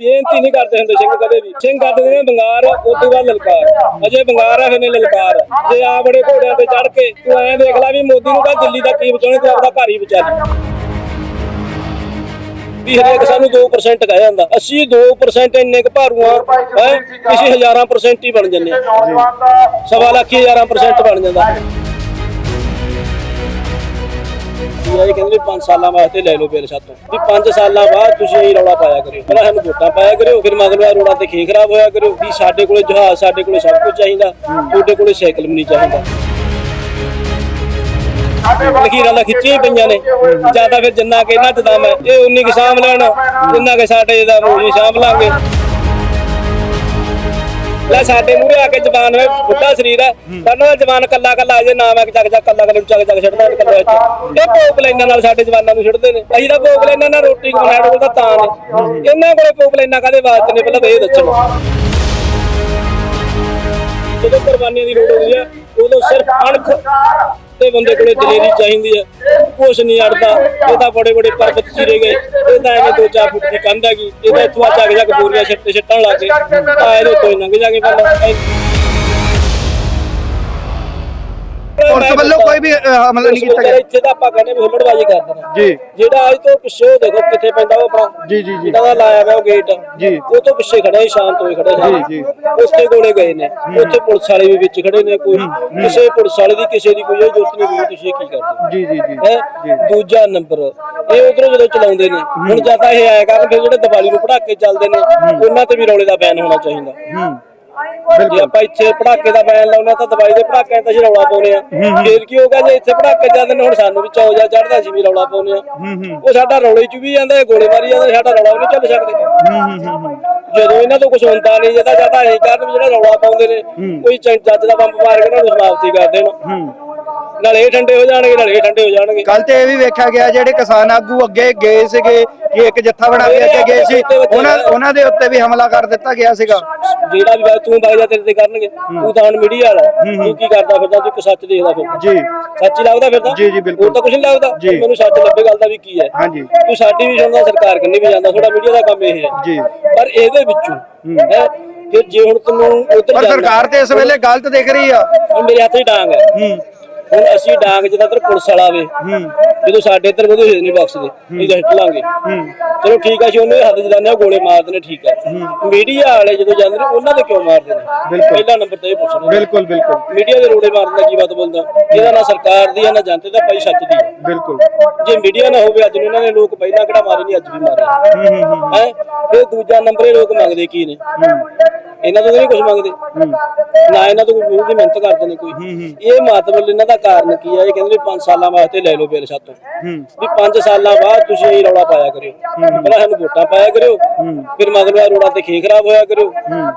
ਬੇਨਤੀ ਨਹੀਂ ਕਰਦੇ ਹੁੰਦੇ ਸਿੰਘ ਕਦੇ ਵੀ। ਸਿੰਘ ਕਰਦੇ ਨੇ ਬੰਗਾਰ, ਉਸ ਤੋਂ ਬਾਅਦ ਲਲਕਾਰ। ਅਜੇ ਬੰਗਾਰ ਆ ਨੇ ਲਲਕਾਰ। ਜੇ ਆ ਬੜੇ ਘੋੜਿਆਂ ਤੇ ਚੜ ਕੇ, ਤੂੰ ਐਂ ਦੇਖ ਲੈ ਵੀ ਮੋਦੀ ਨੂੰ ਕਹ ਦਿੱਲੀ ਦਾ ਕੀ ਬਚਾਉਣਾ, ਤੂੰ ਆਪਦਾ ਘਰ ਹੀ ਬਚਾ ਲਈ ਵੀ ਹਰੇਕ ਸਾਨੂੰ 2% ਕਹਿ ਜਾਂਦਾ। ਅਸੀਂ 2% ਇੰਨੇ ਕੁ ਭਾਰੂਆਂ, ਹੈ? ਕਿਸੇ ਹਜ਼ਾਰਾਂ ਪਰਸੈਂਟ ਹੀ ਬਣ ਜੰਨੇ ਸਵਾ ਲੱਖ, ਹਜ਼ਾਰਾਂ ਪਰਸੈਂਟ ਬਣ ਜਾਂਦਾ। ਵੀ ਇਹ ਕਹਿੰਦੇ 5 ਸਾਲਾਂ ਵਾਸਤੇ ਲੈ ਲਓ ਬਿੱਲ ਸਾਤੋਂ ਵੀ 5 ਸਾਲਾਂ ਬਾਅਦ ਤੁਸੀਂ ਇਹ ਰੌਲਾ ਪਾਇਆ ਕਰਿਓ। ਪਹਿਲਾਂ ਸਾਨੂੰ ਵੋਟਾਂ ਪਾਇਆ ਕਰਿਓ, ਫਿਰ ਮਗਰੋਂ ਇਹ ਤੇ ਖੇ ਖਰਾਬ ਹੋਇਆ ਕਰਿਓ ਵੀ ਸਾਡੇ ਕੋਲੇ ਜਹਾਜ਼, ਸਾਡੇ ਕੋਲੇ ਸਭ ਕੁਝ ਚਾਹੀਦਾ, ਤੁਹਾਡੇ ਕੋਲੇ ਸਾਈਕਲ ਵੀ ਨਹੀਂ ਚਾਹੀਦਾ। ਲਕੀਰਾਂ ਨਾਲ ਖਿੱਚੀਆਂ ਪਈਆਂ ਨੇ। ਜ਼ਿਆਦਾ ਫਿਰ ਜਿੰਨਾ ਕਿ ਇਹਨਾਂ ਚ ਦਮ ਹੈ, ਇਹ ਉਨੀ ਕੁ ਸਾਂਭ ਲੈਣ, ਜਿੰਨਾ ਕਿ ਸਾਡੇ ਦਾ ਮੂਜੀ ਸਾਂਭ ਲਾਂਗੇ। ਲੈ ਸਾਡੇ ਮੂਹਰੇ ਆ ਕੇ ਜਵਾਨ ਹੈ ਬੁੱਢਾ ਸਰੀਰ ਹੈ। ਸਾਡਾ ਤਾਂ ਜਵਾਨ ਕੱਲਾ ਕੱਲਾ ਅਜੇ ਨਾਮ ਹੈ ਚੱਕ ਚੱਕ ਕੱਲਾ ਕੱਲਾ ਚੱਕ ਚੱਕ ਛੱਡਦਾ ਕੱਲਾ ਵਿੱਚ। ਇਹ ਭੋਗ ਲੈਣਾ ਨਾਲ ਸਾਡੇ ਜਵਾਨਾਂ ਨੂੰ ਛੱਡਦੇ ਨੇ। ਅਸੀਂ ਤਾਂ ਭੋਗ ਲੈਣਾ ਨਾਲ ਰੋਟੀ ਕਮਾਉਣ ਕੋਲ ਤਾਂ ਤਾਂ ਨੇ। ਇਹਨਾਂ ਕੋਲੇ ਭੋਗ ਲੈਣਾ ਕਾਦੇ ਵਾਸਤੇ ਨੇ? ਪਹਿਲਾਂ ਤਾਂ ਇਹ ਦੱਸੋ। ਜਦੋਂ ਕੁਰਬਾਨੀਆਂ ਦੀ ਲੋੜ ਹੁੰਦੀ ਹੈ, ਉਦੋਂ ਸਿਰਫ ਅਣਖ ਤੇ ਬੰਦੇ ਕੋਲੇ ਦਲੇਰੀ ਚਾਹੀਦੀ ਹੈ ਕੁਛ ਨਹੀਂ ਅੜਦਾ, ਇਹ ਤਾਂ ਬੜੇ ਬੜੇ ਪਰਬਤ ਚੀਰੇ ਗਏ, ਇਹ ਤਾਂ ਐਵੇਂ ਦੋ ਚਾਰ ਫੁੱਟ ਦੀ ਕੰਧ ਹੈਗੀ ਇਹ ਤਾਂ ਇੱਥੋਂ ਆ ਚੱਕ ਚੱਕ ਬੋਰੀਆਂ ਛੱਟੇ ਛੱਟਣ ਲੱਗ ਗਏ, ਤਾਂ ਇਹਦੇ ਤੋਂ ਹੀ ਲੰਘ ਜਾਗੇ ਪਹਿਲਾਂ ਪੁਲਿਸ ਵੱਲੋਂ ਕੋਈ ਵੀ ਅਹ, ਹਮਲਾ ਨਹੀਂ ਕੀਤਾ ਗਿਆ। ਇੱਥੇ ਤਾਂ ਆਪਾਂ ਕਹਿੰਦੇ ਵੀ ਹੁੱਲੜਬਾਜੀ ਕਰਦੇ ਨੇ। ਜੀ। ਜਿਹੜਾ ਅੱਜ ਤੋਂ ਪਿੱਛੇ ਉਹ ਦੇਖੋ ਕਿੱਥੇ ਪੈਂਦਾ ਉਹ ਆਪਣਾ ਜੀ ਜੀ ਜੀ। ਜਿਹੜਾ ਲਾਇਆ ਹੋਇਆ ਉਹ ਗੇਟ ਜੀ। ਉਹ ਤੋਂ ਪਿੱਛੇ ਖੜੇ ਸੀ, ਸ਼ਾਂਤ ਹੋਏ ਖੜੇ ਸੀ। ਜੀ, ਜੀ। ਉੱਥੇ ਕੋਲੇ ਗਏ ਨੇ। ਉੱਥੇ ਪੁਲਿਸ ਵਾਲੇ ਵੀ ਵਿੱਚ ਖੜੇ ਨੇ ਕੋਈ। ਕਿਸੇ ਪੁਲਿਸ ਵਾਲੇ ਦੀ ਕਿਸੇ ਦੀ ਕੋਈ ਜੁਰਤ ਨਹੀਂ ਵੀ ਤੁਸੀਂ ਇਹ ਕੀ ਕਰਦੇ ਜੀ ਜੀ ਜੀ। ਹੈ? ਦੂਜਾ ਨੰਬਰ ਇਹ ਉਧਰੋਂ ਜਦੋਂ ਚਲਾਉਂਦੇ ਨੇ ਹੁਣ ਜ਼ਿਆਦਾ ਇਹ ਆਇਆ ਕਰਨ ਫਿਰ ਜਿਹੜੇ ਦੀਵਾਲੀ ਨੂੰ ਪੜਾਕੇ ਚੱਲਦੇ ਨੇ ਉਹਨਾਂ ਤੇ ਵੀ ਰੌਲੇ ਦਾ ਬੈਨ ਹੋਣਾ ਚਾਹੀਦਾ। ਹੂੰ। ਜੇ ਆਪਾਂ ਇੱਥੇ ਪੜਾਕੇ ਦਾ ਬੈਨ ਲਾਉਣਾ ਤਾਂ ਦਵਾਈ ਦੇ ਪੜਾਕਿਆਂ ਤਾਂ ਅਸੀਂ ਰੌਲਾ ਪਾਉਨੇ ਆ ਫੇਰ ਕੀ ਹੋਗਾ ਜੇ ਇੱਥੇ ਪੜਾਕੇ ਚੱਲਦੇ ਨੇ ਹੁਣ ਸਾਨੂੰ ਵੀ ਚੌ ਜਾ ਚੜਦਾ ਸੀ ਵੀ ਰੌਲਾ ਪਾਉਨੇ ਆ ਉਹ ਸਾਡਾ ਰੌਲੇ ਚ ਵੀ ਜਾਂਦਾ ਇਹ ਗੋਲੇ ਮਾਰੀ ਜਾਂਦਾ ਸਾਡਾ ਰੌਲਾ ਨਹੀਂ ਚੱਲ ਸਕਦੇ। ਜਦੋਂ ਇਹਨਾਂ ਤੋਂ ਕੁਝ ਹੁੰਦਾ ਨਹੀਂ ਜਿਹਦਾ ਜ਼ਿਆਦਾ ਇਹ ਕਰਨ ਵੀ ਜਿਹੜਾ ਰੌਲਾ ਪਾਉਂਦੇ ਨੇ ਕੋਈ ਚੱਜ ਦਾ ਬੰਬ ਮਾਰ ਕੇ ਉਹਨਾਂ ਨੂੰ ਸਮਾਪਤੀ ਕਰ ਦੇਣ। ਨਾਲੇ ਠੰਡੇ ਹੋ ਜਾਣਗੇ ਨਾਲੇ ਠੰਡੇ ਹੋ ਜਾਣਗੇ। ਕੱਲ ਤੇ ਇਹ ਵੀ ਵੇਖਿਆ ਗਿਆ ਜਿਹੜੇ ਕਿਸਾਨ ਆਗੂ ਅੱਗੇ ਗਏ ਸੀਗੇ ਕਿ ਇੱਕ ਜੱਥਾ ਬਣਾ ਕੇ ਅੱਗੇ ਗਏ ਸੀ। ਉਹਨਾਂ ਉਹਨਾਂ ਦੇ ਉੱਤੇ ਵੀ ਹਮਲਾ ਕਰ ਦਿੱਤਾ ਗਿਆ ਸੀਗਾ। ਜਿਹੜਾ ਵੀ ਤੂੰ ਬਾਈ ਜਾ ਤੇਰੇ ਤੇ ਕਰਨਗੇ ਤੂੰ ਤਾਂ ਮੀਡੀਆ ਵਾਲਾ। ਤੂੰ ਕੀ ਕਰਦਾ ਫਿਰਦਾ ਤੂੰ ਸੱਚ ਦੇਖਦਾ ਫਿਰਦਾ ਜੀ। ਸੱਚ ਹੀ ਲੱਗਦਾ ਫਿਰਦਾ? ਜੀ, ਜੀ, ਬਿਲਕੁਲ। ਤਾਂ ਕੁਝ ਨਹੀਂ ਲੱਗਦਾ। ਮੈਨੂੰ ਸੱਚ ਲੱਭੇ ਗੱਲ ਦਾ ਵੀ ਕੀ ਹੈ? ਹਾਂਜੀ। ਤੂੰ ਸਾਡੀ ਵੀ ਸੁਣਦਾ ਸਰਕਾਰ ਕੰਨੀ ਵੀ ਜਾਂਦਾ ਥੋੜਾ ਮੀਡੀਆ ਦਾ ਕੰਮ ਇਹ ਹੈ। ਜੀ। ਪਰ ਇਹਦੇ ਵਿੱਚੋਂ ਹੈ। ਫਿਰ ਜੇ ਹੁਣ ਤੈਨੂੰ ਉਧਰ ਪਰ ਸਰਕਾਰ ਤੇ ਇਸ ਵੇਲੇ ਗਲਤ ਦੇਖ ਰਹੀ ਆ। ਮੇਰੇ ਹੱਥ 'ਚ ਡਾਂਗ ਹੈ। ਹੂੰ। ਹੁਣ ਅਸੀਂ ਡਾਂਗ ਜਦੋਂ ਤੱਕ ਪੁਲਿਸ ਵਾਲਾ ਆਵੇ ਹੂੰ। ਜਦੋਂ ਸਾਡੇ ਇੱਧਰ ਉਹਦੇ ਹਿੱਟ ਨਹੀਂ ਬਖਸ਼ਦੇ ਨਹੀਂ ਤਾਂ ਹਿੱਟ ਲਾਂਗੇ। ਚਲੋ ਠੀਕ ਆ ਜੀ ਉਹਨੇ ਹੱਥ ਜਦਾਨੇ ਉਹ ਗੋਲੇ ਮਾਰਦੇ ਨੇ ਠੀਕ ਹੈ। ਮੀਡੀਆ ਵਾਲੇ ਜਦੋਂ ਜਾਂਦੇ ਨੇ ਉਹਨਾਂ ਦੇ ਕਿਉਂ ਮਾਰਦੇ ਨੇ? ਬਿਲਕੁਲ। ਪਹਿਲਾ ਨੰਬਰ ਤੇ ਇਹ ਪੁੱਛਣਾ ਬਿਲਕੁਲ ਬਿਲਕੁਲ। ਮੀਡੀਆ ਦੇ ਰੋੜੇ ਮਾਰਨ ਦਾ ਕੀ ਬਾਤ ਬੋਲਦਾ ਇਹਦਾ ਨਾ ਸਰਕਾਰ ਦੀ ਆ ਨਾ ਜਨਤਾ ਦਾ ਭਾਈ ਸੱਚ ਦੀ। ਬਿਲਕੁਲ। ਜੇ ਮੀਡੀਆ ਨਾ ਹੋਵੇ ਅੱਜ ਨੂੰ ਇਹਨਾਂ ਨੇ ਲੋਕ ਪਹਿਲਾਂ ਕਿਹੜਾ ਮਾਰੇ ਨਹੀਂ ਅੱਜ ਵੀ ਮਾਰੇ। ਹੂੰ ਹੂੰ ਹੂੰ ਹੈ। ਫਿਰ ਦੂਜਾ ਨੰਬਰ ਇਹ ਲੋਕ ਮੰਗਦੇ ਕੀ ਨੇ? ਇਹਨਾਂ ਤੋਂ ਨਹੀਂ ਕੁਝ ਮੰਗਦੇ। ਨਾ ਇਹਨਾਂ ਤੋਂ ਕੋਈ ਮੂੰਹ ਦੀ ਮਿਹਨਤ ਕਰਦੇ ਨੇ ਕੋਈ। ਇਹ ਮਤਲਬ ਇਹਨਾਂ ਦਾ ਕਾਰਨ ਕੀ ਹੈ ਇਹ ਕਹਿੰਦੇ 5 ਸਾਲਾਂ ਵਾਸਤੇ ਲੈ ਲਓ ਬਿੱਲ ਸਾਤੋਂ ਵੀ 5 ਸਾਲਾਂ ਬਾਅਦ ਤੁਸੀਂ ਇਹ ਰੌਲਾ ਪਾਇਆ ਕਰਿਓ। ਪਹਿਲਾਂ ਸਾਨੂੰ ਵੋਟਾਂ ਪਾਇਆ ਕਰਿਓ। ਫਿਰ ਇਹ ਰੋਡਾਂ ਤੇ ਖੇ ਖਰਾਬ ਹੋਇਆ ਕਰਿਓ।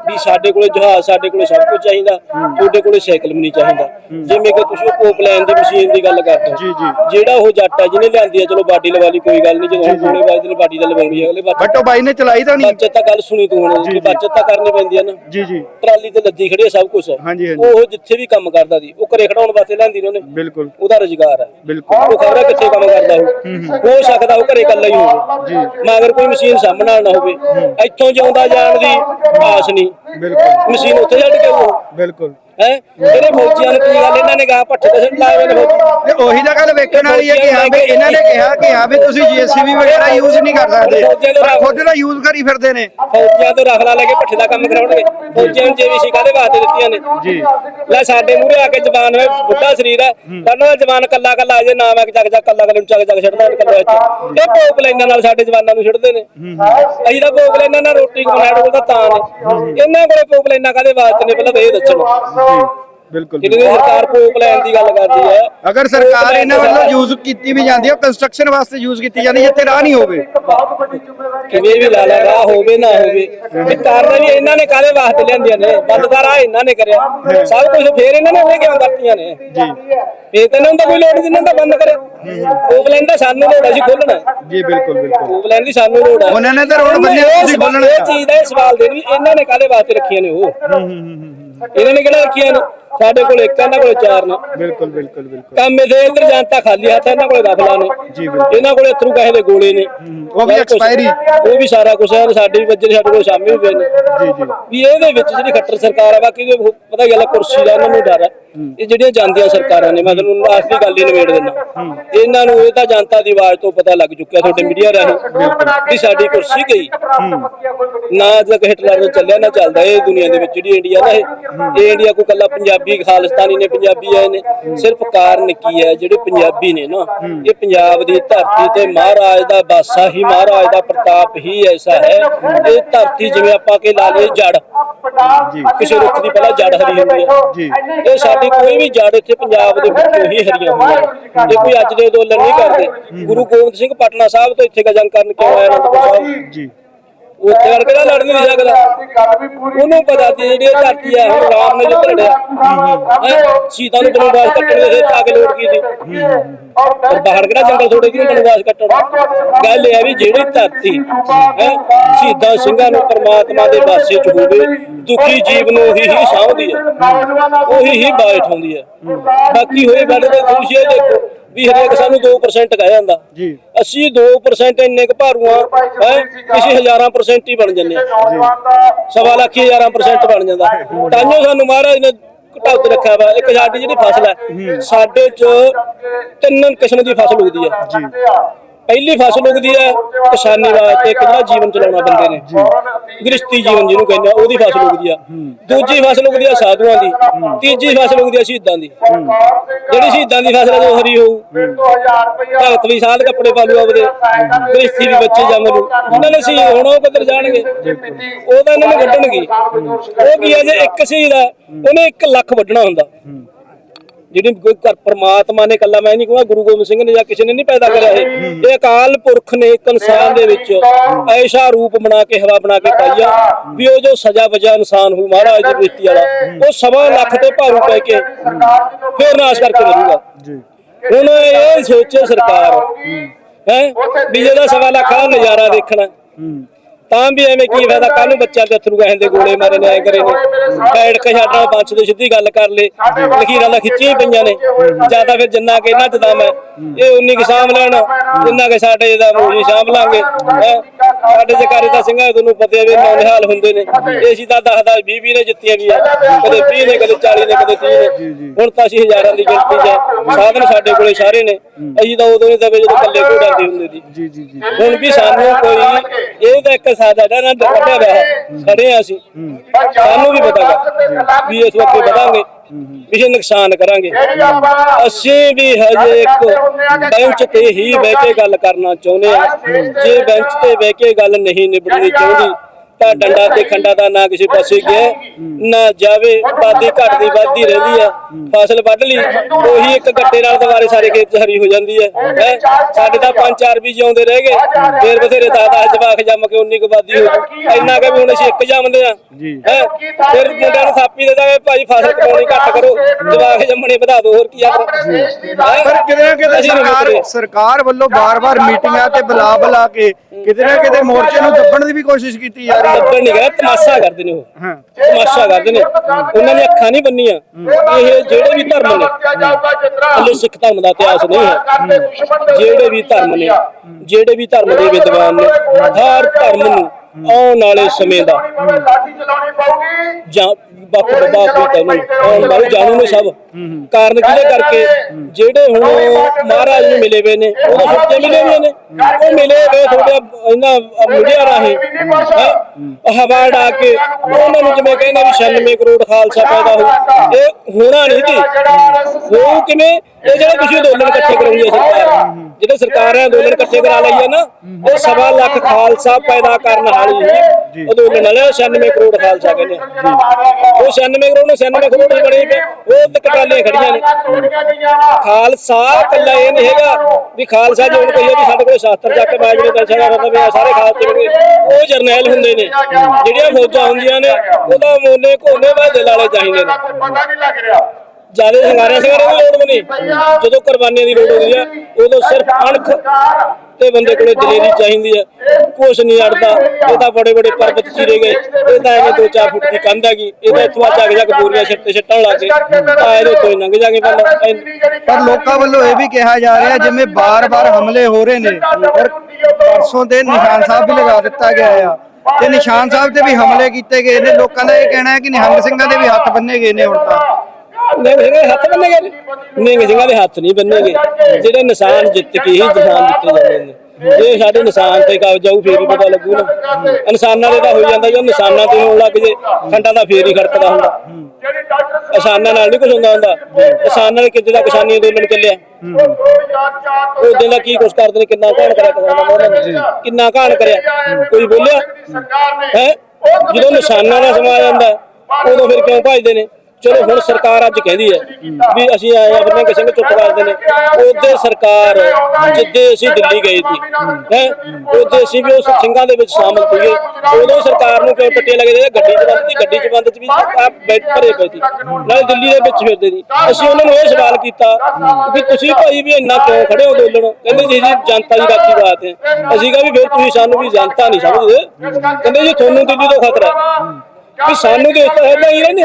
ਵੀ ਸਾਡੇ ਕੋਲੇ ਜਹਾਜ਼ ਸਾਡੇ ਕੋਲੇ ਸਭ ਕੁਝ ਚਾਹੀਦਾ। ਤੁਹਾਡੇ ਕੋਲੇ ਸਾਈਕਲ ਵੀ ਨਹੀਂ ਚਾਹੀਦਾ। ਜਿਵੇਂ ਕਿ ਤੁਸੀਂ ਉਹ ਲੈਣ ਦੀ ਮਸ਼ੀਨ ਦੀ ਗੱਲ ਕਰਦੇ ਹੋ। ਜਿਹੜਾ ਉਹ ਜੱਟ ਹੈ ਜਿਹਨੇ ਲਿਆਂਦੀ ਹੈ ਚਲੋ ਬਾਡੀ ਲਵਾ ਲਈ ਕੋਈ ਗੱਲ ਨਹੀਂ। ਜਦੋਂ ਕੋਲੇ ਵਾਜਦੇ ਨੇ ਬਾਡੀ ਤਾਂ ਲਵਾਉਣੀ ਹੈ ਅਗਲੇ ਬੱਚੇ ਬਟ ਉਹ ਬਾਈ ਨੇ ਚਲਾਈ ਤਾਂ ਨਹੀਂ। ਬੱਚਤ ਤਾਂ ਗੱਲ ਸੁਣੀ ਤੂੰ ਹੁਣ ਕਿ ਬੱਚਤ ਤਾਂ ਕਰਨੀ ਪੈਂਦੀ ਹੈ ਨਾ। ਜੀ ਜੀ। ਟਰਾਲੀ ਤੇ ਲੱਦੀ ਖੜੀ ਹੈ ਸਭ ਕੁਝ ਹਾਂਜੀ ਹਾਂਜੀ। ਉਹ ਜਿੱਥੇ ਵੀ ਕੰਮ ਕਰਦਾ ਸੀ ਉਹ ਘਰੇ ਖੜਾਉਣ ਵਾਸਤੇ ਲੈਂਦੀ ਨੇ ਉਹਨੇ? ਬਿਲਕੁਲ। ਉਹਦਾ ਰੁਜ਼ਗਾਰ ਹੈ। ਬਿਲਕੁਲ। ਉਹ ਖਬਰ ਕਿੱਥੇ ਕੰਮ ਕਰਦਾ ਹੋ ਹੋ। ਸਕਦਾ ਉਹ ਘਰੇ ਇਕੱਲਾ ਹੀ ਹੋਵੇ। ਜੀ। ਮਗਰ ਕੋਈ ਮਸ਼ੀਨ ਸਾਹਮਣੇ ਨਾ ਹੋਵੇ। ਇੱਥੋਂ ਜਿਉਂਦਾ ਜਾਣ ਦੀ ਆਸ ਨਹੀਂ। ਬਿਲਕੁਲ। ਮਸ਼ੀਨ ਉੱਥੇ ਛੱਡ ਕੇ ਉਹ ਬਿਲਕੁਲ। ਹੈ? ਜਿਹੜੇ ਫੌਜੀਆਂ ਨੂੰ ਕੀ ਗੱਲ ਇਹਨਾਂ ਨੇ ਗਾ ਪੱਠੇ ਤੇ ਲਾਏ ਹੋਏ ਨੇ ਫੌਜੀ। ਤੇ ਉਹੀ ਤਾਂ ਗੱਲ ਵੇਖਣ ਵਾਲੀ ਹੈ ਕਿ ਹਾਂ ਵੀ ਇਹਨਾਂ ਨੇ ਕਿਹਾ ਕਿ ਹਾਂ ਵੀ ਤੁਸੀਂ ਜੀਐਸਸੀਬੀ ਵਗੈਰਾ ਯੂਜ਼ ਨਹੀਂ ਕਰ ਸਕਦੇ। ਪਰ ਖੁਦ ਦਾ ਯੂਜ਼ ਕਰੀ ਫਿਰਦੇ ਨੇ। ਫੌਜੀਆਂ ਤੋਂ ਰਖਲਾ ਲੈ ਕੇ ਪੱਠੇ ਦਾ ਕੰਮ ਕਰਾਉਣਗੇ। ਫੌਜੀਆਂ ਨੂੰ ਜੇਵੀਸੀ ਕਾਹਦੇ ਵਾਸਤੇ ਦਿੱਤੀਆਂ ਨੇ? ਜੀ। ਲੈ ਸਾਡੇ ਮੂਹਰੇ ਆ ਕੇ ਜਵਾਨ ਹੈ ਬੁੱਢਾ ਸਰੀਰ ਹੈ। ਤਾਂ ਜਵਾਨ ਕੱਲਾ ਕੱਲਾ ਅਜੇ ਨਾਮ ਹੈ ਕਿ ਚੱਕ ਚੱਕ ਕੱਲਾ ਕੱਲਾ ਨੂੰ ਚੱਕ ਚੱਕ ਛੱਡਦਾ ਕੱਲਾ ਵਿੱਚ ਇਹ ਭੋਗ ਲੈਣਾ ਨਾਲ ਸਾਡੇ ਜਵਾਨਾਂ ਨੂੰ ਛੱਡਦੇ ਨੇ। ਅਸੀਂ ਤਾਂ ਭੋਗ ਲੈਣਾ ਨਾਲ ਰੋਟੀ ਕਮਾਉਣ ਕੋਲ ਤਾਂ ਤਾਂ ਨੇ। ਇਹਨਾਂ ਕੋਲੇ ਭੋਗ ਲੈਣਾ ਕਾਹਦੇ ਵਾਸਤੇ ਨੇ? ਪਹਿਲਾਂ ਇਹ ਦੱਸਣ ਜੀ ਬਿਲਕੁਲ ਜਿਹੜੀ ਸਰਕਾਰ ਭੋਗ ਲੈਣ ਦੀ ਗੱਲ ਕਰਦੀ ਹੈ। ਅਗਰ ਸਰਕਾਰ ਇਹਨਾਂ ਵੱਲੋਂ ਯੂਜ਼ ਕੀਤੀ ਵੀ ਜਾਂਦੀ ਹੈ ਕੰਸਟਰਕਸ਼ਨ ਵਾਸਤੇ ਯੂਜ਼ ਕੀਤੀ ਜਾਂਦੀ ਜਿੱਥੇ ਰਾਹ ਨਹੀਂ ਹੋਵੇ। ਕਿਵੇਂ ਵੀ ਲਾ ਲਾ ਰਾਹ ਹੋਵੇ ਨਾ ਹੋਵੇ। ਇਹ ਕਾਰਨ ਵੀ ਇਹਨਾਂ ਨੇ ਕਾਹਦੇ ਵਾਸਤੇ ਲਿਆਂਦੀਆਂ ਨੇ? ਬੰਦ ਦਾ ਰਾਹ ਇਹਨਾਂ ਨੇ ਕਰਿਆ। ਸਭ ਕੁਝ ਫੇਰ ਇਹਨਾਂ ਨੇ ਉਹਨੇ ਕਿਉਂ ਵਰਤੀਆਂ ਨੇ? ਜੀ। ਫੇਰ ਤਾਂ ਇਹਨਾਂ ਨੂੰ ਤਾਂ ਕੋਈ ਲੋੜ ਜਿੰਨਾਂ ਦਾ ਬੰਦ ਕਰਿਆ ਓਵਲੈਂਡ ਦਾ ਸਾਨੂੰ ਲੋੜ ਹੈ ਸੀ ਖੋਲਣਾ ਜੀ ਬਿਲਕੁਲ ਬਿਲਕੁਲ। ਓਵਲੈਂਡ ਦੀ ਸਾਨੂੰ ਲੋੜ ਹੈ। ਉਹਨਾਂ ਨੇ ਤਾਂ ਰੋਡ ਬੰਨੇ ਇਹ ਤੁਸੀਂ ਖੋਲਣਾ ਇਹ ਚੀਜ਼ ਦਾ ਇਹ ਸਵਾਲ ਦੇ ਵੀ ਇਹਨਾਂ ਨੇ ਕਾਹਦੇ ਵਾਸਤੇ ਰੱਖੀਆਂ ਨੇ ਉਹ? ਹੂੰ ਹੂੰ ਹੂੰ। ਇਹਨਾਂ ਨੇ ਕਿਹੜਾ ਰੱਖੀਆਂ ਨੇ ਸਾਡੇ ਕੋਲ ਇੱਕ ਇਹਨਾਂ ਕੋਲ ਚਾਰ ਨੇ। ਬਿਲਕੁਲ ਬਿਲਕੁਲ ਬਿਲਕੁਲ। ਕੰਮ ਇਥੇ ਇਧਰ ਜਾਂਦਾ ਖਾਲੀ ਹੱਥ ਇਹਨਾਂ ਕੋਲ ਗਫਲਾ ਨੇ ਜੀ, ਬਿਲਕੁਲ। ਇਹਨਾਂ ਕੋਲ ਅਥਰੂ ਕਹੇ ਦੇ ਗੋਲੇ ਨੇ। ਉਹ ਵੀ expiry। ਉਹ ਵੀ ਸਾਰਾ ਕੁਝ ਹੈ ਸਾਡੇ ਵੀ ਵੱਜੇ ਸਾਡੇ ਕੋਲ ਸ਼ਾਮੀ ਵੀ ਪਏ ਨੇ। ਜੀ ਜੀ। ਵੀ ਇਹਦੇ ਵਿੱਚ ਜਿਹੜੀ ਖੱਟਰ ਸਰਕਾਰ ਆ ਬਾਕੀ ਇਹ ਪਤਾ ਗੱਲ ਕੁਰਸੀ ਦਾ ਇਹਨਾਂ ਨੂੰ ਡਰ ਹੈ। ਇਹ ਜਿਹੜੀਆਂ ਜਾਂਦੀਆਂ ਸਰਕਾਰਾਂ ਨੇ ਮੈਂ ਤੁਹਾਨੂੰ ਆਖਰੀ ਗੱਲ ਹੀ ਨਿਬੇੜ ਦਿੰਦਾ। ਇਹਨਾਂ ਨੂੰ ਇਹ ਤਾਂ ਜਨਤਾ ਦੀ ਆਵਾਜ਼ ਤੋਂ ਪਤਾ ਲੱਗ ਚੁੱਕਿਆ ਤੁਹਾਡੇ ਮੀਡੀਆ ਰਾਹੀਂ ਵੀ ਸਾਡੀ ਕੁਰਸੀ ਗਈ। ਨਾ ਅੱਜ ਤੱਕ ਹਿਟਲਰ ਨੇ ਚੱਲਿਆ ਨਾ ਚੱਲਦਾ ਇਹ ਦੁਨੀਆ ਦੇ ਵਿੱਚ ਜਿਹੜੀ ਇੰਡੀਆ ਇਹ ਇਹ ਇੰਡੀਆ ਕੋਈ ਕੱਲਾ ਪੰਜਾਬੀ ਖਾਲਿਸਤਾਨੀ ਨੇ ਪੰਜਾਬੀ ਆਏ ਨੇ। ਸਿਰਫ ਕਾਰਨ ਕੀ ਹੈ? ਜਿਹੜੇ ਪੰਜਾਬੀ ਨੇ ਨਾ ਇਹ ਪੰਜਾਬ ਦੀ ਧਰਤੀ ਤੇ ਮਹਾਰਾਜ ਦਾ ਬਾਸਾ ਹੀ ਮਹਾਰਾਜ ਦਾ ਪ੍ਰਤਾਪ ਹੀ ਐਸਾ ਹੈ। ਇਹ ਧਰਤੀ ਜਿਵੇਂ ਆਪਾਂ ਕੇ ਲਾ ਲਈਏ ਜੜ। ਜੀ। ਕਿਸੇ ਰੁੱਖ ਦੀ ਪਹਿਲਾਂ ਜੜ ਹਰੀ ਹੁੰਦੀ ਹੈ। ਜੀ। ਇਹ ਸਾਡੀ ਕੋਈ ਵੀ ਜੜ ਇੱਥੇ ਪੰਜਾਬ ਦੇ ਵਿੱਚੋਂ ਹੀ ਹਰੀਆਂ ਹੋਈਆਂ। ਇਹ ਕੋਈ ਅੱਜ ਦੇ ਅੰਦੋਲਨ ਨਹੀਂ ਕਰਦੇ ਗੁਰੂ ਗੋਬਿੰਦ ਸਿੰਘ ਪਟਨਾ ਸਾਹਿਬ ਤੋਂ ਇੱਥੇ ਗਜਨ ਕਰਨ ਕਿਉਂ ਆਇਆ? ਅਨੰਦਪੁਰ ਸਾਹਿਬ ਜੀ। ਉਹ ਉੱਥੇ ਕਰਕੇ ਲੜ ਨਹੀਂ ਸਕਦਾ ਉਹਨੂੰ ਪਤਾ ਸੀ ਜਿਹੜੀ ਧਰਤੀ ਹੈ ਹੁਣ ਰਾਮ ਨੇ ਜਿੱਤ ਲੜਿਆ ਸੀਤਾ ਨੂੰ ਬਨਵਾਸ ਕੱਟਣ ਦੇ ਤਾਂ ਕਿ ਲੋੜ ਕੀ ਸੀ। ਬਾਹਰ ਕਿਹੜਾ ਜੰਗਲ ਥੋੜੇ ਜਿਹੇ ਬਨਵਾਸ ਕੱਟਣ ਗੱਲ ਇਹ ਹੈ ਵੀ ਜਿਹੜੀ ਧਰਤੀ, ਹੈ? ਸ਼ਹੀਦਾਂ ਸਿੰਘਾਂ ਨੂੰ ਪ੍ਰਮਾਤਮਾ ਦੇ ਵਾਸੇ ਚ ਹੋਵੇ, ਦੁਖੀ ਜੀਵ ਨੂੰ ਉਹੀ ਹੀ ਸਾਂਭਦੀ ਹੈ। ਉਹੀ ਹੀ ਬਾਇ ਉਠਾਉਂਦੀ ਹੈ। ਬਾਕੀ ਹੋਏ ਗੱਲ ਤੇ ਖੁਸ਼ੀ ਇਹ ਦੇਖੋ। ਵੀ ਹਰੇਕ ਸਾਨੂੰ 2% ਕਹਿ ਜਾਂਦਾ। ਜੀ। ਅਸੀਂ 2% ਇੰਨੇ ਕੁ ਭਾਰੂ ਆ ਹੈ ਕਿਸੇ ਹਜ਼ਾਰਾਂ percent ਹੀ ਬਣ ਜੰਨੇ ਸਵਾ ਲੱਖ ਹਜ਼ਾਰਾਂ percent ਬਣ ਜਾਂਦਾ। ਤਾਂਿਓ ਸਾਨੂੰ ਮਹਾਰਾਜ ਨੇ ਘਟਾਉ ਕੇ ਰੱਖਿਆ ਵਾ ਇੱਕ ਸਾਡੀ ਜਿਹੜੀ ਫਸਲ ਹੈ। ਸਾਡੇ ਚ ਤਿੰਨ ਕਿਸਮ ਦੀ ਫਸਲ ਉਗਦੀ ਹੈ। ਜੀ। ਪਹਿਲੀ ਫਸਲ ਉਗਦੀ ਹੈ ਕਿਸਾਨੀ ਵਾਸਤੇ ਜਿਹੜਾ ਜੀਵਨ ਚਲਾਉਣਾ ਬੰਦੇ ਨੇ? ਗ੍ਰਸਤੀ ਜੀਵਨ ਜਿਹਨੂੰ ਕਹਿੰਦੇ ਆ ਉਹਦੀ ਫਸਲ ਉਗਦੀ ਆ। ਦੂਜੀ ਫਸਲ ਉਗਦੀ ਆ ਸਾਧੂਆਂ ਦੀ ਤੀਜੀ ਫਸਲ ਉਗਦੀ ਆ ਸ਼ਹੀਦਾਂ ਦੀ। ਜਿਹੜੀ ਸ਼ਹੀਦਾਂ ਦੀ ਫਸਲ ਉਹ ਹਰੀ ਹੋਊ। ਭਗਤ ਵੀ ਸਾਧ ਕੱਪੜੇ ਪਾ ਲੂ ਆਪਦੇ ਗ੍ਰਸਤੀ ਵੀ ਬੱਚੇ ਜੰਮ ਲੂ ਉਹਨਾਂ ਨੇ ਸ਼ਹੀਦ ਹੁਣ ਉਹ ਕਿੱਧਰ ਜਾਣਗੇ? ਉਹ ਤਾਂ ਇਹਨਾਂ ਨੂੰ ਵੱਢਣਗੇ। ਉਹ ਕੀ ਹੈ ਜੇ ਇੱਕ ਸ਼ਹੀਦ ਆ ਉਹਨੇ 1 ਲੱਖ ਵੱਢਣਾ ਹੁੰਦਾ। ਜਿਹੜੀ ਕੋਈ ਘਰ ਪ੍ਰਮਾਤਮਾ ਨੇ ਕੱਲਾ ਮੈਂ ਨਹੀਂ ਕਹਾਂ ਗੁਰੂ ਗੋਬਿੰਦ ਸਿੰਘ ਨੇ ਜਾਂ ਕਿਸੇ ਨੇ ਨਹੀਂ ਪੈਦਾ ਕਰਿਆ ਇਹ। ਇਹ ਅਕਾਲ ਪੁਰਖ ਨੇ ਇੱਕ ਇਨਸਾਨ ਦੇ ਵਿੱਚ ਐਸਾ ਰੂਪ ਬਣਾ ਕੇ ਹਵਾ ਬਣਾ ਕੇ ਪਾਈਆ ਵੀ ਉਹ ਜੋ ਸਜ਼ਾ ਵਜਾ ਇਨਸਾਨ ਹੋ ਮਹਾਰਾਜ ਦੀ ਬੇਟੀ ਵਾਲਾ ਉਹ ਸਵਾ ਲੱਖ ਤੇ ਭਾਰੂ ਪੈ ਕੇ ਫੇਰ ਨਾਸ਼ ਕਰਕੇ ਮਰੂਗਾ। ਜੀ। ਹੁਣ ਇਹ ਸੋਚੇ ਸਰਕਾਰ ਹੈ ਵੀ ਜਿਹਦਾ ਸਵਾ ਲੱਖ ਆ ਨਜ਼ਾਰਾ ਦੇਖਣਾ। ਤਾਂ ਵੀ ਐਵੇਂ ਕੀ ਫਾਇਦਾ? ਕੱਲ ਨੂੰ ਬੱਚਾ ਤੇ ਅਥਰੂ ਕਹਿੰਦੇ ਗੋਲੇ ਮਾਰੇ ਨੇ ਐ ਕਰੇ ਨੇ। ਬੈਠ ਕੇ ਛੱਡਣਾ ਪੰਜ ਦੇ ਸਿੱਧੀ ਗੱਲ ਕਰ ਲੇ। ਲਖੀਰਾਂ ਦਾ ਖਿੱਚੀਆਂ ਹੀ ਪਈਆਂ ਨੇ। ਜ਼ਿਆਦਾ ਫਿਰ ਜਿੰਨਾ ਕਿ ਇਹਨਾਂ ਚ ਦਮ ਹੈ ਇਹ ਉਨੀ ਕੁ ਸਾਂਭ ਲੈਣ ਜਿੰਨਾ ਕਿ ਸਾਡੇ ਦਾ ਮੂਜੀ ਸਾਂਭ ਲਾਂਗੇ। ਸਾਡੇ ਜਕਾਰੇ ਦਾ ਸਿੰਘਾਂ ਤੁਹਾਨੂੰ ਪਤਾ ਵੀ ਨੌ ਨਿਹਾਲ ਹੁੰਦੇ ਨੇ। ਇਹ ਸੀ ਤਾਂ 10 10 20 20 ਨੇ ਜਿੱਤੀਆਂ ਵੀ ਆ। ਕਦੇ 20 ਨੇ ਕਦੇ 40 ਨੇ ਕਦੇ 30 ਨੇ। ਹੁਣ ਤਾਂ ਅਸੀਂ ਹਜ਼ਾਰਾਂ ਦੀ ਗਿਣਤੀ 'ਚ। ਸਾਧਨ ਸਾਡੇ ਕੋਲੇ ਸਾਰੇ ਨੇ। ਅਸੀਂ ਤਾਂ ਉਦੋਂ ਨਹੀਂ ਦਵੇ ਜਦੋਂ ਇਕੱਲੇ ਘੋੜਾਂਦੇ ਹੁੰਦੇ ਸੀ। ਜੀ ਜੀ ਜੀ। ਹੁਣ ਵੀ ਸਾਨੂੰ ਕੋਈ ਇਹ ਤਾਂ ਇੱਕ ਸਾਦਾ ਦਾ ਨਾ ਕੱਢਿਆ ਹੋਇਆ ਹੈ। ਖੜੇ ਆ ਅਸੀਂ। ਸਾਨੂੰ ਵੀ ਪਤਾ ਗਾ ਵੀ ਇਸ ਵਕਤ ਵਧਾਂਗੇ। ਵੀ ਨੁਕਸਾਨ ਕਰਾਂਗੇ। ਅਸੀਂ ਵੀ ਹਜੇ ਇੱਕ ਬੈਂਚ ਤੇ ਹੀ ਬਹਿ ਕੇ ਗੱਲ ਕਰਨਾ ਚਾਹੁੰਦੇ ਆ ਜੇ ਬੈਂਚ ਤੇ ਬਹਿ ਕੇ ਗੱਲ ਨਹੀਂ ਨਿਬੜਨੀ ਚਾਹੁੰਦੀ ਤਾਂ ਡੰਡਾ ਤੇ ਖੰਡਾ ਦਾ ਨਾ ਕਿਸੇ ਪਾਸੇ ਗਿਆ ਨਾ ਜਾਵੇ ਬਾਦੀ ਘਟਦੀ ਵੱਧਦੀ ਰਹਿੰਦੀ ਆ ਫਸਲ ਵੱਢ ਲਈ ਉਹੀ ਇੱਕ ਗੱਟੇ ਨਾਲ ਦੁਬਾਰੇ ਸਾਰੇ ਖੇਤ ਹਰੀ ਹੋ ਜਾਂਦੀ ਹੈ ਹੈਂ। ਸਾਡੇ ਤਾਂ ਪੰਜ ਚਾਰ ਵੀ ਜਿਉਂਦੇ ਰਹਿ ਗਏ ਫੇਰ ਬਥੇਰੇ ਦਸ ਦਸ ਜਵਾਕ ਜੰਮ ਕੇ ਉਨੀ ਕੁ ਵਾਦੀ ਹੋ ਇੰਨਾ ਕਿ ਵੀ ਹੁਣ ਅਸੀਂ ਇੱਕ ਜੰਮਦੇ ਆ। ਹੈ ਫਿਰ ਮੁੰਡਿਆਂ ਨੂੰ ਥਾਪੀ ਦੇ ਦਾਂਗੇ ਭਾਈ ਫਸਲ ਕਮਾਉਣੀ ਘੱਟ ਕਰੋ ਜਵਾਕ ਜੰਮਣੇ ਵਧਾ ਦਿਓ ਹੋਰ ਕੀ ਆ? ਪਰ ਕਿਤੇ ਨਾ ਕਿਤੇ ਸਰਕਾਰ। ਸਰਕਾਰ ਵੱਲੋਂ ਬਾਰ-ਬਾਰ ਮੀਟਿੰਗਾਂ ਤੇ ਬੁਲਾ ਬੁਲਾ ਕੇ ਕਿਤੇ ਨਾ ਕਿਤੇ ਮੋਰਚੇ ਨੂੰ ਦੱਬਣ ਦੀ ਵੀ ਕੋਸ਼ਿਸ਼ ਕੀਤੀ ਜਾ ਲੱਭਣ ਨਹੀਂ ਗਿਆ ਤਮਾਸ਼ਾ ਕਰਦੇ ਨੇ ਉਹ। ਹਾਂ। ਤਮਾਸ਼ਾ ਕਰਦੇ ਨੇ। ਉਹਨਾਂ ਦੀਆਂ ਅੱਖਾਂ ਨਹੀਂ ਬੰਨੀਆਂ। ਇਹ ਜਿਹੜੇ ਵੀ ਧਰਮ ਨੇ ਹਲੇ ਸਿੱਖ ਧਰਮ ਦਾ ਇਤਿਹਾਸ ਨਹੀਂ ਹੈ। ਜਿਹੜੇ ਵੀ ਧਰਮ ਨੇ ਜਿਹੜੇ ਵੀ ਧਰਮ ਦੇ ਵਿਦਵਾਨ ਨੇ ਹਰ ਧਰਮ ਨੂੰ ਆਉਣ ਵਾਲੇ ਸਮੇਂ ਦਾ ਜਾਂ ਬਾਪ ਬਾਬਾ ਆਪੇ ਤੈਨੂੰ ਆਉਣ ਵਾਲੇ ਜਾਣੂ ਨੇ ਸਭ। ਕਾਰਨ ਕਿਹਦੇ ਕਰਕੇ? ਜਿਹੜੇ ਹੁਣ ਮਹਾਰਾਜ ਨੂੰ ਮਿਲੇ ਵੇ ਨੇ ਉਹ ਸੱਚੇ ਮਿਲੇ ਹੋਏ ਨੇ। ਉਹ ਮਿਲੇ ਵੇ ਤੁਹਾਡੇ ਇਹਨਾਂ ਮੀਡੀਆ ਰਾਹੀਂ। ਹੈਂ, ਹਵਾ ਡਾ ਕੇ ਉਹਨਾਂ ਨੂੰ ਜਿਵੇਂ ਕਹਿੰਦੇ ਵੀ 96 ਕਰੋੜ ਖਾਲਸਾ ਪੈਦਾ ਹੋ ਇਹ ਹੋਣਾ ਨਹੀਂ ਸੀ ਉਹ ਕਿਵੇਂ? ਇਹ ਜਿਹੜੇ ਤੁਸੀਂ ਅੰਦੋਲਨ ਇਕੱਠੇ ਕਰਾਉਂਦੀ ਹੈ ਸਰਕਾਰ। ਜਿਹੜੇ ਸਰਕਾਰਾਂ ਅੰਦੋਲਨ ਇਕੱਠੇ ਕਰਾ ਲਈ ਹੈ ਨਾ ਉਹ ਸਵਾ ਲੱਖ ਖਾਲਸਾ ਪੈਦਾ ਕਰਨ ਵਾਲੀ ਹੀ ਅੰਦੋਲਨ ਵਾਲੇ 96 ਕਰੋੜ ਖਾਲਸਾ ਕਹਿੰਦੇ ਆ। ਉਹ 96 ਕਰੋੜ ਨੂੰ 96 ਕਰੋੜ ਹੀ ਬਣੇ ਪਏ ਉਹ ਤੇ ਕਟਾਲੇ ਖੜੀਆਂ ਨੇ। ਖਾਲਸਾ ਕੱਲਾ ਇਹ ਨਹੀਂ ਹੈਗਾ ਵੀ ਖਾਲਸਾ ਜੇ ਕਹੀਏ ਵੀ ਸਾਡੇ ਕੋਲ ਸ਼ਾਸਤਰ ਜਾ ਕੇ ਬਾਜ ਦੇ ਦਰਸ਼ਨ ਕਰਦਾ ਸਾਰੇ ਖਾਲਸੇ ਨੇ, ਉਹ ਜਰਨੈਲ ਹੁੰਦੇ ਨੇ। ਜਿਹੜੀਆਂ ਫੌਜਾਂ ਹੁੰਦੀਆਂ ਨੇ, ਉਹਦਾ ਮੋਨੇ ਕੋਨੇ ਵਾਦੇ ਲਾਲੇ ਚਾਹੀਦੇ ਨੇ। ਜ਼ਿਆਦਾ ਸੰਗਾਰਿਆ ਸੰਗਾਰਿਆ ਦੀ ਲੋੜ ਵੀ ਨਹੀਂ। ਜਦੋਂ ਕੁਰਬਾਨੀਆਂ ਦੀ ਲੋੜ ਹੁੰਦੀ ਆ ਉਦੋਂ ਸਿਰਫ ਅਣਖ ਤੇ ਬੰਦੇ ਕੋਲੇ ਦਲੇਰੀ ਚਾਹੀਦੀ ਹੈ ਕੁਛ ਨਹੀਂ ਅੜਦਾ। ਇਹ ਤਾਂ ਬੜੇ ਬੜੇ ਪਰਬਤ ਚੀਰੇ ਗਏ। ਇਹ ਤਾਂ ਐਵੇਂ ਦੋ ਚਾਰ ਫੁੱਟ ਦੀ ਕੰਧ ਹੈਗੀ। ਇਹ ਤਾਂ ਇੱਥੋਂ ਆ ਚੱਕ ਜਾ ਕੇ ਬੋਰੀਆਂ ਤੇ ਸਿੱਟਣ ਲੱਗ ਗਏ। ਤਾਂ ਇਹਦੇ ਤੋਂ ਹੀ ਲੰਘ ਜਾਗੇ ਪਹਿਲਾਂ। ਪਰ ਲੋਕਾਂ ਵੱਲੋਂ ਇਹ ਵੀ ਕਿਹਾ ਜਾ ਰਿਹਾ ਜਿਵੇਂ ਬਾਰ-ਬਾਰ ਹਮਲੇ ਹੋ ਰਹੇ ਨੇ ਔਰ ਪਰਸੋਂ ਦੇ ਨਿਸ਼ਾਨ ਸਾਹਿਬ ਵੀ ਲਗਾ ਦਿੱਤਾ ਗਿਆ ਆ। ਤੇ ਨਿਸ਼ਾਨ ਸਾਹਿਬ ਤੇ ਵੀ ਹਮਲੇ ਕੀਤੇ ਗਏ ਨੇ। ਲੋਕਾਂ ਦਾ ਇਹ ਕਹਿਣਾ ਹੈ ਕਿ ਨਿਹੰਗ ਸਿੰਘਾਂ ਦੇ ਵੀ ਹੱਥ ਬੰਨੇ ਗਏ ਨੇ ਹੁਣ ਤਾਂ। ਸਿੰਘਾਂ ਦੇ ਹੱਥ ਬੰਨੇ ਗਏ ਨੇ। ਨਿਹੰਗ ਸਿੰਘਾਂ ਦੇ ਹੱਥ ਨਹੀਂ ਬੰਨੇ ਗਏ। ਜਿਹੜੇ ਨਿਸ਼ਾਨ ਜਿੱਤ ਕੇ ਹੀ ਨਿਸ਼ਾਨ ਦਿੱਤੇ ਜਾਂਦੇ ਨੇ। ਜੇ ਸਾਡੇ ਨਿਸ਼ਾਨ ਤੇ ਕਬ ਜਾਊ ਫੇਰ ਹੀ ਪਤਾ ਲੱਗੂ ਨਾ। ਇਨਸਾਨਾਂ ਦੇ ਤਾਂ ਹੋ ਜਾਂਦਾ ਜੋ ਨਿਸ਼ਾਨਾਂ ਤੇ ਹੋਣ ਲੱਗ ਜੇ ਖੰਡਾਂ ਦਾ ਫੇਰ ਹੀ ਖੜਕਦਾ ਹੁੰਦਾ। ਕਿਸਾਨਾਂ ਨਾਲ ਨਹੀਂ ਕੁਝ ਹੁੰਦਾ ਹੁੰਦਾ। ਕਿਸਾਨਾਂ ਨਾਲ ਕਿਤੇ ਦਾ ਕਿਸਾਨੀ ਅੰਦੋਲਨ ਚੱਲਿਆ ਉਹ ਦਿਨ ਦਾ ਕੀ ਕੁਛ ਕਰਦੇ ਨੇ ਕਿੰਨਾ ਘਾਣ ਕਰਿਆ ਕਿਸਾਨਾਂ ਨੇ। ਨੇ ਕਿੰਨਾ ਘਾਣ ਕਰਿਆ। ਕੋਈ ਬੋਲਿਆ? ਹੈ? ਜਦੋਂ ਨਿਸ਼ਾਨਾਂ ਦਾ ਸਮਾਂ ਜਾਂਦਾ ਉਦੋਂ ਫਿਰ ਕਿਉਂ ਭਜਦੇ ਨੇ? ਚਲੋ ਹੁਣ ਸਰਕਾਰ ਅੱਜ ਕਹਿੰਦੀ ਹੈ ਵੀ ਅਸੀਂ ਆਏ ਆ ਬੰਨੇ ਕਿਸੇ ਨੂੰ ਚੁੱਪ ਕਰਦੇ ਨੇ। ਉਹਦੇ ਸਰਕਾਰ ਜਿੱਦੇ ਅਸੀਂ ਦਿੱਲੀ ਗਏ ਸੀ, ਹੈ, ਉਹਦੇ ਅਸੀਂ ਵੀ ਉਸ ਸਿੰਘਾਂ ਦੇ ਵਿੱਚ ਸ਼ਾਮਲ ਸੀਗੇ ਉਦੋਂ ਸਰਕਾਰ ਨੂੰ ਕਿਉਂ ਟੱਟੇ ਲੱਗੇ ਜਿਹੜੇ ਗੱਡੀ ਚ ਬੰਦ ਸੀ, ਗੱਡੀ ਚ ਬੰਦ ਚ ਵੀ ਆ ਬੈਠ ਭਰੇ ਪਏ ਸੀ। ਨਾਲੇ ਦਿੱਲੀ ਦੇ ਵਿੱਚ ਫਿਰਦੇ ਸੀ। ਅਸੀਂ ਉਹਨਾਂ ਨੂੰ ਇਹ ਸਵਾਲ ਕੀਤਾ ਵੀ ਤੁਸੀਂ ਭਾਈ ਵੀ ਇੰਨਾ ਕਿਉਂ ਖੜੇ ਹੋ ਅੰਦੋਲਨ ਕਹਿੰਦੇ ਜੀ ਜੀ, ਜਨਤਾ ਦੀ ਰਾਖੀ ਬਾਤ ਹੈ। ਅਸੀਂ ਕਿਹਾ ਵੀ ਫਿਰ ਤੁਸੀਂ ਸਾਨੂੰ ਵੀ ਜਨਤਾ ਨਹੀਂ ਸਮਝਦੇ। ਕਹਿੰਦੇ ਜੀ, ਤੁਹਾਨੂੰ ਦਿੱਲੀ ਤੋਂ ਖਤਰਾ ਹੈ। ਵੀ ਸਾਨੂੰ ਤੇ ਇੱਥੇ ਹੈਗਾ ਹੀ ਰਹਿੰਦੇ।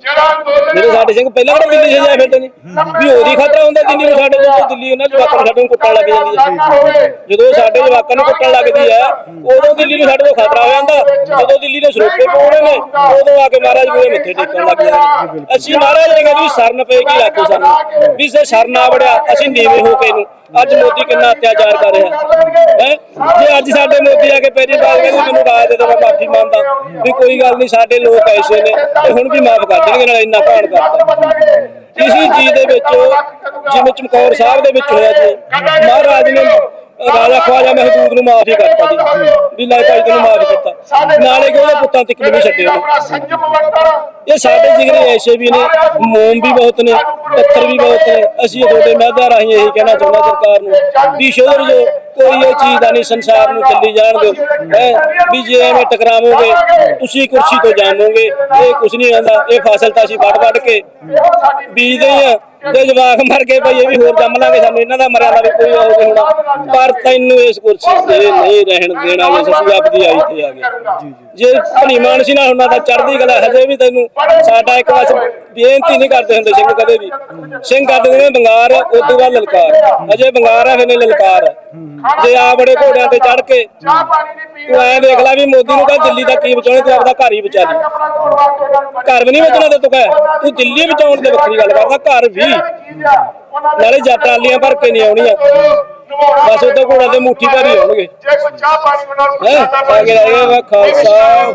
ਜਿਹੜੇ ਸਾਡੇ ਸਿੰਘ ਪਹਿਲਾਂ ਕਿਹੜਾ ਦਿੱਲੀ ਜਾਏ ਫਿਰਦੇ ਨੇ ਵੀ ਉਹਦੀ ਖਤਰਾ ਹੁੰਦਾ ਦਿੱਲੀ ਨੂੰ ਸਾਡੇ ਤੋਂ ਦਿੱਲੀ ਉਹਨਾਂ ਜਵਾਕਾਂ ਨੂੰ ਸਾਡੇ ਨੂੰ ਕੁੱਟਣ ਲੱਗ ਜਾਂਦੀ ਹੈ। ਜਦੋਂ ਸਾਡੇ ਜਵਾਕਾਂ ਨੂੰ ਕੁੱਟਣ ਲੱਗਦੀ ਹੈ ਉਦੋਂ ਦਿੱਲੀ ਨੂੰ ਸਾਡੇ ਤੋਂ ਖਤਰਾ ਹੋ ਜਾਂਦਾ। ਜਦੋਂ ਦਿੱਲੀ ਦੇ ਸਰੋਪੇ ਪਾਉਣੇ ਨੇ ਉਦੋਂ ਆ ਕੇ ਮਹਾਰਾਜ ਜੀ ਦੇ ਮੱਥੇ ਟੇਕਣ ਲੱਗ ਜਾਂਦੇ ਅਸੀਂ ਮਹਾਰਾਜ ਨੇ ਕਹਿੰਦੇ ਵੀ ਸਰਨ ਪਏ ਕੀ ਆਖੋ ਸਾਨੂੰ? ਵੀ ਜੇ ਸਰਨ ਆ ਵੜਿਆ ਅਸੀਂ ਨੀਵੇਂ ਹੋ ਕੇ ਇਹਨੂੰ ਅੱਜ ਮੋਦੀ ਕਿੰਨਾ ਅਤਿਆਚਾਰ ਕਰ ਰਿਹਾ। ਹੈ? ਜੇ ਅੱਜ ਸਾਡੇ ਮੋਦੀ ਆ ਕੇ ਪਹਿਲੀ ਵਾਰ ਕਹਿੰਦੇ ਮੈਨੂੰ ਰਾਜ ਦੇ ਦੋ ਮੈਂ ਮਾਫੀ ਮੰਗਦਾ, ਵੀ ਕੋਈ ਗੱਲ ਨਹੀਂ, ਸਾਡੇ ਲੋਕ ਐਸੇ ਨੇ ਤੇ ਹੁਣ ਵੀ ਮਾਫ ਕਰ ਦੇਣਗੇ, ਨਾਲ ਇੰਨਾ ਭਾਣ ਕਰਦਾ ਇਸੀ ਚੀਜ਼ ਦੇ ਵਿੱਚ ਜਿਵੇਂ ਚਮਕੌਰ ਸਾਹਿਬ ਦੇ ਵਿੱਚ ਹੋਇਆ ਜੀ, ਮਹਾਰਾਜ ਨੇ ਰਾਜਾ ਖਵਾਜਾ ਮਹਿਦੂਦ ਨੂੰ ਮਾਫ ਹੀ ਕਰਤਾ ਜੀ। ਵੀ ਲੈ ਭਾਈ ਤੈਨੂੰ ਮਾਫ ਕੀਤਾ। ਨਾਲੇ ਕਿ ਉਹਦੇ ਪੁੱਤਾਂ ਤੱਕ ਵੀ ਨਹੀਂ ਛੱਡੇ ਇਹ ਸਾਡੇ ਜਿਗਰੇ ਐਸੇ ਵੀ ਨੇ ਮੋਮ ਵੀ ਬਹੁਤ ਨੇ ਪੱਥਰ ਵੀ ਬਹੁਤ ਨੇ। ਅਸੀਂ ਤੁਹਾਡੇ ਮਹਿਦਾ ਰਾਹੀਂ ਇਹੀ ਕਹਿਣਾ ਚਾਹੁੰਦਾ ਸਰਕਾਰ ਨੂੰ ਵੀ ਸ਼ੋਰ ਜੋ ਕੋਈ ਇਹ ਚੀਜ਼ ਦਾ ਨਹੀਂ ਸੰਸਾਰ ਨੂੰ ਚੱਲੀ ਜਾਣ ਦਿਓ। ਹੈ? ਵੀ ਜੇ ਐਵੇਂ ਟਕਰਾਵੋਗੇ ਤੁਸੀਂ ਕੁਰਸੀ ਤੋਂ ਜਾਵੋਗੇ। ਇਹ ਕੁਝ ਨਹੀਂ ਹੁੰਦਾ ਇਹ ਫਸਲ ਤਾਂ ਅਸੀਂ ਵੱਢ ਵੱਢ ਕੇ ਬੀਜਦੇ ਆ ਤੇ ਜਵਾਕ ਮਰ ਗਏ ਭਾਈ, ਇਹ ਵੀ ਹੋਰ ਜੰਮ ਲਾਂਗੇ ਸਾਨੂੰ, ਇਹਨਾਂ ਦਾ ਮਰਿਆ ਦਾ ਵੀ ਕੋਈ ਉਹ ਨਹੀਂ ਹੋਣਾ। ਪਰ ਤੈਨੂੰ ਇਸ ਕੁਰਸੀ ਤੇ ਨਹੀਂ ਰਹਿਣ ਦੇਣਾ ਜੇ ਅਸੀਂ ਆਪਦੀ ਆਈ ਤੇ ਆ ਗਏ। ਜੇ। ਭਣੀ ਮਾਨਸੀ ਨਾਲ ਹੁੰਦਾ ਤਾਂ ਚੜ੍ਹਦੀ ਕਲਾ ਹਜੇ ਵੀ ਤੈਨੂੰ ਸਾਡਾ ਇੱਕ ਬਸ ਬੇਨਤੀ ਨਹੀਂ ਕਰਦੇ ਹੁੰਦੇ ਸਿੰਘ ਕਦੇ ਵੀ। ਸਿੰਘ ਕਰਦੇ ਨੇ ਬੰਗਾਰ ਉਸ ਤੋਂ ਬਾਅਦ ਲਲਕਾਰ। ਅਜੇ ਬੰਗਾਰ ਆ, ਫਿਰ ਲਲਕਾਰ। ਜੇ ਆ ਬੜੇ ਘੋੜਿਆਂ ਤੇ ਚੜ ਕੇ ਤੂੰ ਐ ਦੇਖ ਲੈ ਵੀ ਮੋਦੀ ਨੂੰ ਕਹ ਦਿੱਲੀ ਦਾ ਕੀ ਬਚਾਉਣਾ, ਤੂੰ ਆਪਦਾ ਘਰ ਹੀ ਬਚਾ ਲਈ। ਘਰ ਵੀ ਨਹੀਂ ਬਚਣਾ ਤੇ ਤੂੰ ਕਹਿ, ਤੂੰ ਦਿੱਲੀ ਬਚਾਉਣ ਦੀ ਵੱਖਰੀ ਗੱਲ ਕਰਦਾ, ਘਰ ਵੀ। ਨਾਲੇ ਜੱਟ ਆਲੀਆਂ ਭਰ ਕੇ ਨਹੀਂ ਆਉਣੀਆਂ। ਬਸ ਉਹਦੇ ਘੋੜਾ ਤੇ ਮੁੱਠੀ ਭਰੀ ਆਉਣਗੇ ਜੇ ਕੋਈ ਚਾਹ ਪਾਣੀ ਬਣਾਉਣ ਹੈ? ਆ। ਕੇ ਖਾਲਸਾ।